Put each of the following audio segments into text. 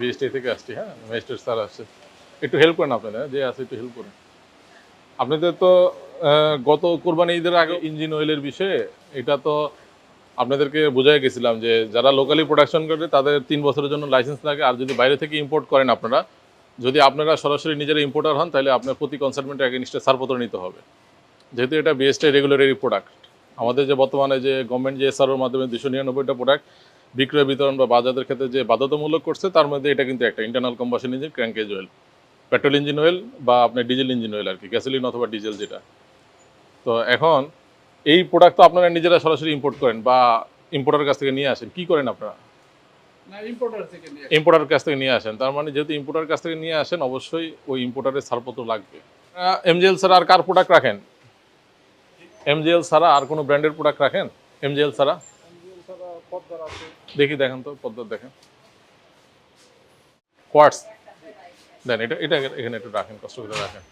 BST থেকে আসছি হ্যাঁ ম্যাজিস্ট্রেট স্যার আসছে। একটু হেল্প করেন আপনারা, যে আছে একটু হেল্প করেন। আপনাদের তো গত কোরবানি ঈদের আগে ইঞ্জিন অয়েলের বিষয়ে, এটা তো আপনাদেরকে বোঝাই গেছিলাম যে যারা লোকালি প্রোডাকশন করে তাদের তিন বছরের জন্য লাইসেন্স লাগে, আর যদি বাইরে থেকে ইম্পোর্ট করেন আপনারা, যদি আপনারা সরাসরি নিজেরা ইম্পোর্টার হন, তাহলে আপনার প্রতি কনসালমেন্টের এগেনস্টে ছাড়পত্র নিতে হবে। যেহেতু এটা বিএসটি রেগুলারি প্রোডাক্ট আমাদের যে বর্তমানে যে গভর্নমেন্ট যে এসআরওর মাধ্যমে দুশো নিরানব্বইটা প্রোডাক্ট বিক্রয় বিতরণ বা বাজারের ক্ষেত্রে যে বাধ্যতামূলক করছে তার মধ্যে এটা কিন্তু একটা internal combustion engine crankcase oil petrol engine oil বা আপনার ডিজেল ইঞ্জিন অয়েল আর কি গ্যাসোলিন অথবা ডিজেল যেটা। তো এখন এই প্রোডাক্ট তো আপনারা নিজেরা সরাসরি ইম্পোর্ট করেন বা ইম্পোর্টার কাছ থেকে নিয়ে আসেন কি করেন আপনারা? ইম্পোর্টার কাছ থেকে নিয়ে আসেন তার মানে যেহেতু ইম্পোর্টার কাছ থেকে নিয়ে আসেন অবশ্যই ওই ইম্পোর্টারের ছাড়পত্র লাগবে। এমজিএল ছাড়া আর কার প্রোডাক্ট রাখেন? এমজিএল ছাড়া আর কোনো ব্র্যান্ডের প্রোডাক্ট রাখেন? এমজিএল ছাড়া? দেখি দেখেন তো পদ্মার দেখেন। কোয়ার্টস দেন এটা এটা এখানে একটু রাখেন কষ্ট করে রাখেন।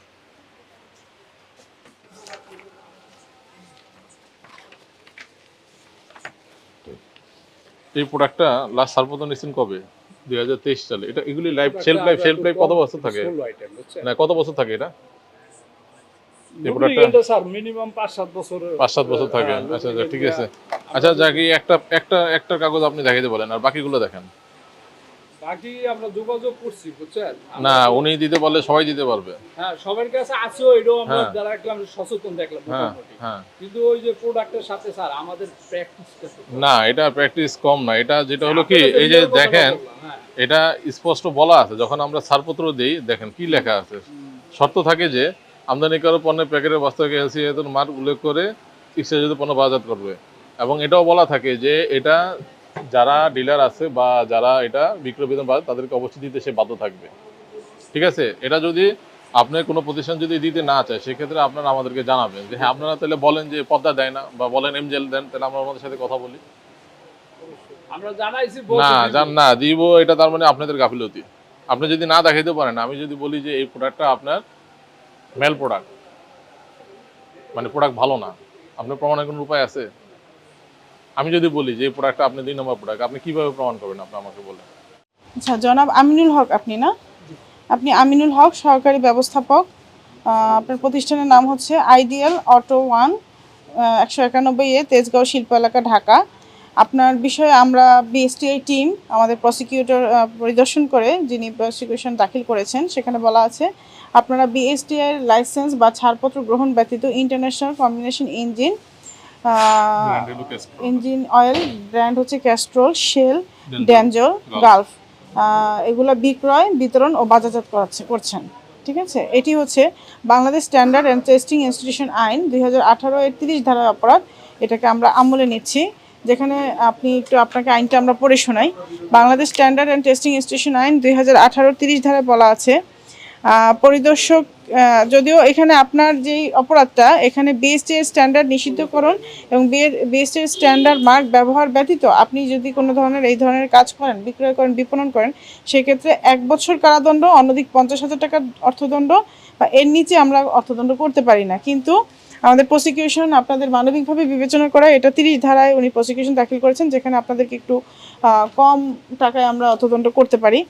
এই প্রোডাক্টটা লাস্ট সার্বত নিচ্ছেন কবে? দুই হাজার তেইশ সালে। এটা এগুলি life shelf life shelf life কত বছর থাকে? না কত বছর থাকে এটা? এই প্রোডাক্টটা- স্যার মিনিমাম পাঁচ সাত বছর পাঁচ সাত বছর থাকে। হ্যাঁ, আচ্ছা আচ্ছা ঠিক আছে। আচ্ছা যাকে একটা একটা একটা কাগজ আপনি দেখাইতে বলেন আর বাকিগুলো দেখেন। বাকি আমরা যোগাযোগ করছি বুঝছেন? না উনি দিতে পারলে সবাই দিতে পারবে। হ্যাঁ সবার কাছে আছেও এটাও আমরা হ্যাঁ। যারা দেখলাম সচেতন দেখলাম হ্যাঁ হ্যাঁ। কিন্তু ওই যে প্রোডাক্টের সাথে স্যার আমাদের প্র্যাকটিসটা না এটা প্র্যাকটিস কম না এটা যেটা হলো কি এই যে দেখেন হ্যাঁ। এটা স্পষ্ট বলা আছে যখন আমরা ছাড়পত্র দিই দেখেন কি লেখা আছে। শর্ত থাকে যে আমদানি আমদানিকারক পণ্যের প্যাকেটের বস্তাকে এলসি মার্ক উল্লেখ করে ইচ্ছাযুত পণ্য বাজাত করবে। এবং এটাও বলা থাকে যে এটা যারা ডিলার আছে বা যারা এটা বিক্রয় বিধান বাজার তাদেরকে অবশ্যই দিতে সে বাধ্য থাকবে। ঠিক আছে? এটা যদি আপনার কোনো প্রতিষ্ঠান যদি দিতে না চায় সেক্ষেত্রে আপনারা আমাদেরকে জানাবেন যে হ্যাঁ আপনারা তাহলে বলেন যে পদ্মা দেয় না বা বলেন এমজেল দেন তাহলে আমরা আমাদের সাথে কথা বলি। আমরা না জান না দিব এটা তার মানে আপনাদের গাফিলতি। আপনি যদি না দেখাইতে পারেন আমি যদি বলি যে এই প্রোডাক্টটা আপনার মেল প্রোডাক্ট মানে প্রোডাক্ট ভালো না আপনার প্রমাণের কোনো উপায় আছে? আমি যদি বলি যে প্রোডাক্টটা আপনি দুই নম্বর প্রোডাক্ট আপনি কীভাবে প্রমাণ করবেন? আপনি আমাকে বলেন। আচ্ছা জনাব আমিনুল হক আপনি না? আপনি আমিনুল হক সহকারী ব্যবস্থাপক। আপনার প্রতিষ্ঠানের নাম হচ্ছে আইডিয়াল অটো ওয়ান একশো একানব্বই এ তেজগাঁও শিল্প এলাকা ঢাকা। আপনার বিষয়ে আমরা বিএসটিআই টিম আমাদের প্রসিকিউটর পরিদর্শন করে যিনি প্রসিকিউশন দাখিল করেছেন সেখানে বলা আছে আপনারা বিএসটিআই লাইসেন্স বা ছাড়পত্র গ্রহণ ব্যতীত international combination engine engine oil brand হচ্ছে ক্যাস্ট্রোল শেল Gulf. গালফ এগুলো বিক্রয় বিতরণ ও বাজারজাত করাচ্ছে করছেন। ঠিক আছে? এটি হচ্ছে Bangladesh standard and testing institution আইন দুই হাজার আঠারো এর তিরিশ ধারার অপরাধ। এটাকে আমরা আমলে নিচ্ছি। যেখানে আপনি একটু আপনাকে আইনটা আমরা পড়ে শোনাই। Bangladesh standard and testing institution আইন দুই হাজার আঠারো তিরিশ ধারায় বলা আছে পরিদর্শক যদিও এখানে আপনার যেই অপরাধটা, এখানে বিএসটি এর স্ট্যান্ডার্ড নিষিদ্ধকরণ এবং বিএসটি এর স্ট্যান্ডার্ড মার্ক ব্যবহার ব্যতীত আপনি যদি কোনো ধরনের এই ধরনের কাজ করেন, বিক্রয় করেন, বিপণন করেন, সেক্ষেত্রে এক বছর কারাদণ্ড অন্যদিকে পঞ্চাশ হাজার টাকার অর্থদণ্ড বা এর নিচে আমরা অর্থদণ্ড করতে পারি না। কিন্তু আমাদের প্রসিকিউশন আপনাদের মানবিকভাবে বিবেচনা করা, এটা তিরিশ ধারায় উনি প্রসিকিউশন দাখিল করেছেন, যেখানে আপনাদেরকে একটু কম টাকায় আমরা অর্থদণ্ড করতে পারি।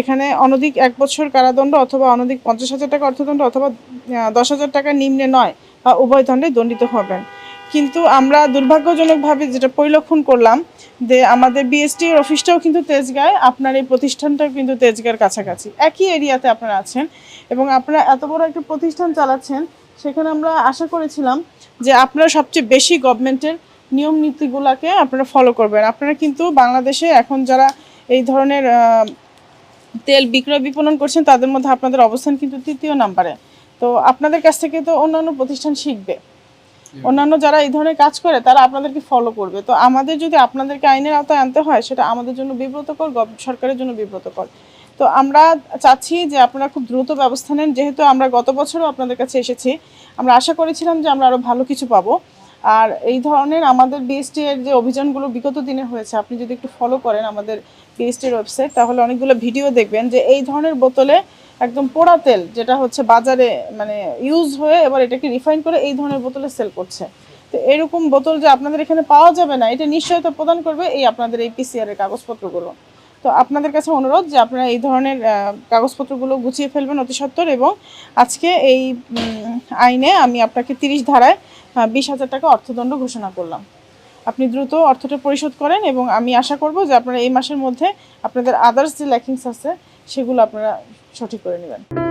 এখানে অনধিক এক বছর কারাদণ্ড অথবা অনধিক পঞ্চাশ হাজার টাকা অর্থদণ্ড অথবা দশ হাজার টাকা নিম্নে নয়, বা উভয় দণ্ডে দণ্ডিত হবেন। কিন্তু আমরা দুর্ভাগ্যজনকভাবে যেটা পরিলক্ষণ করলাম, যে আমাদের বিএসটি এর অফিসটাও কিন্তু তেজগাঁয়, আপনার এই প্রতিষ্ঠানটাও কিন্তু তেজগাঁয়ের কাছাকাছি। একই এরিয়াতে আপনারা আছেন এবং আপনারা এত বড় একটা প্রতিষ্ঠান চালাচ্ছেন সেখানে আমরা আশা করেছিলাম যে আপনারা সবচেয়ে বেশি গভর্নমেন্টের নিয়ম নীতিগুলোকে আপনারা ফলো করবেন। আপনারা কিন্তু বাংলাদেশে এখন যারা এই ধরনের তেল বিক্রয় বিপণন করছেন তাদের মধ্যে আপনাদের অবস্থান কিন্তু তৃতীয় নাম্বারে। তো আপনাদের কাছ থেকে তো অন্যান্য প্রতিষ্ঠান শিখবে। অন্যান্য যারা এই ধরনের কাজ করে তারা আপনাদেরকে ফলো করবে। তো আমাদের যদি আপনাদেরকে আইনের আওতায় আনতে হয় সেটা আমাদের জন্য বিব্রতকর সরকারের জন্য বিব্রতকর। তো আমরা চাচ্ছি যে আপনারা খুব দ্রুত ব্যবস্থা নেন, যেহেতু আমরা গত বছরও আপনাদের কাছে এসেছি। আমরা আশা করেছিলাম যে আমরা আরও ভালো কিছু পাবো। আর এই ধরনের আমাদের বিএসটি এর যে অভিযানগুলো বিগত দিনে হয়েছে, আপনি যদি একটু ফলো করেন আমাদের বিএসটির ওয়েবসাইট তাহলে অনেকগুলো ভিডিও দেখবেন যে এই ধরনের বোতলে একদম পোড়া তেল, যেটা হচ্ছে বাজারে মানে ইউজ হয়ে এবার এটাকে রিফাইন করে এই ধরনের বোতলে সেল করছে। তো এরকম বোতল যে আপনাদের এখানে পাওয়া যাবে না, এটা নিশ্চয়তা প্রদান করবে এই আপনাদের এই পিসিআর এর কাগজপত্রগুলো। তো আপনাদের কাছে অনুরোধ যে আপনারা এই ধরনের কাগজপত্রগুলো গুছিয়ে ফেলবেন অতি সত্বর এবং আজকে এই আইনে আমি আপনাকে তিরিশ ধারায় বিশ হাজার টাকা অর্থদণ্ড ঘোষণা করলাম। আপনি দ্রুত অর্থটা পরিশোধ করেন এবং আমি আশা করব যে আপনারা এই মাসের মধ্যে আপনাদের আদার্স যে ল্যাকিংস আছে, সেগুলো আপনারা সঠিক করে নেবেন।